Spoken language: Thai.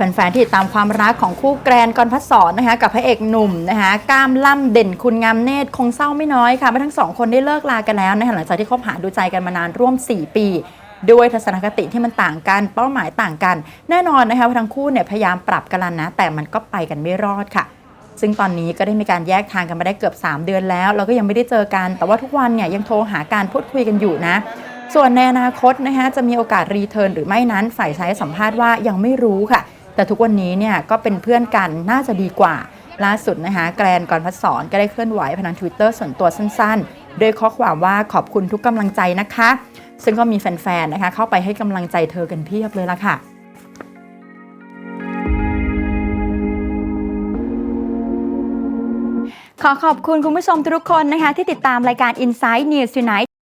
แฟนๆที่ตามความรักของคู่แกรนกรพัฒสอนนะคะกับพระเอกหนุ่มนะคะกล้ามล่ำเด่นคุณงามเนตรคงเศร้าไม่น้อยค่ะเมื่อทั้งสองคนได้เลิกลากันแล้วนะคะหลังจากที่คบหาดูใจกันมานานร่วม 4 ปีด้วยทัศนคติที่มันต่างกันเป้าหมายต่างกัน แน่นอนนะคะว่าทั้งคู่เนี่ยพยายามปรับกันแล้วนะ แต่มันก็ไปกันไม่รอดค่ะ ซึ่งตอนนี้ก็ได้มีการแยกทางกันมาได้เกือบ 3 เดือนแล้วเราก็ยังไม่ได้เจอกัน แต่ว่าทุกวันเนี่ยยังโทรหาการพูดคุยกันอยู่นะ ส่วนในอนาคตนะคะจะมีโอกาสรีเทิร์นหรือไม่นั้นฝ่ายชายสัมภาษณ์ว่ายังไม่รู้ค่ะ แต่ทุกวันนี้เนี่ยก็เป็นเพื่อนกันน่าจะดีกว่าล่าสุดนะคะแกรนกรพัฒสอนก็ได้เคลื่อนไหวผ่านทวิตเตอร์ส่วนตัวสั้นๆโดยข้อความว่าขอบคุณทุกกำลังใจนะคะ ซึ่งก็มีแฟนๆนะคะเข้าไปให้กำลังใจเธอกันเพียบเลยละค่ะขอขอบคุณคุณผู้ชมทุกคนนะคะ ที่ติดตามรายการ Inside News Tonight